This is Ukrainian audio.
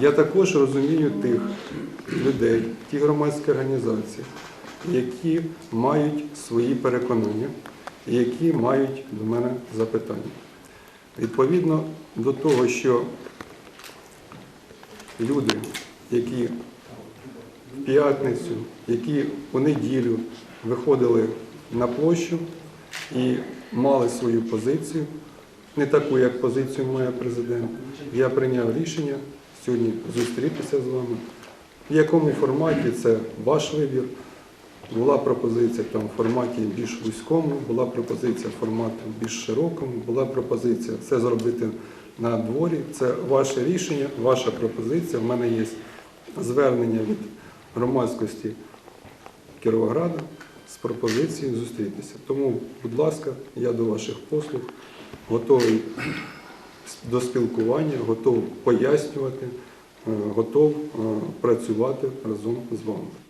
Я також розумію тих людей, ті громадські організації, які мають свої переконання, які мають до мене запитання. Відповідно до того, що люди, які в п'ятницю, які у неділю виходили на площу і мали свою позицію, не таку, як позицію має президент. Я прийняв рішення сьогодні зустрітися з вами. В якому форматі це ваш вибір. Була пропозиція там в форматі більш вузькому, була пропозиція в форматі більш широкому, була пропозиція це зробити на дворі. Це ваше рішення, ваша пропозиція. В мене є звернення від громадськості Кіровограда з пропозицією зустрітися. Тому, будь ласка, я до ваших послуг готовий до спілкування, готов пояснювати, е, готов е, працювати разом з вами.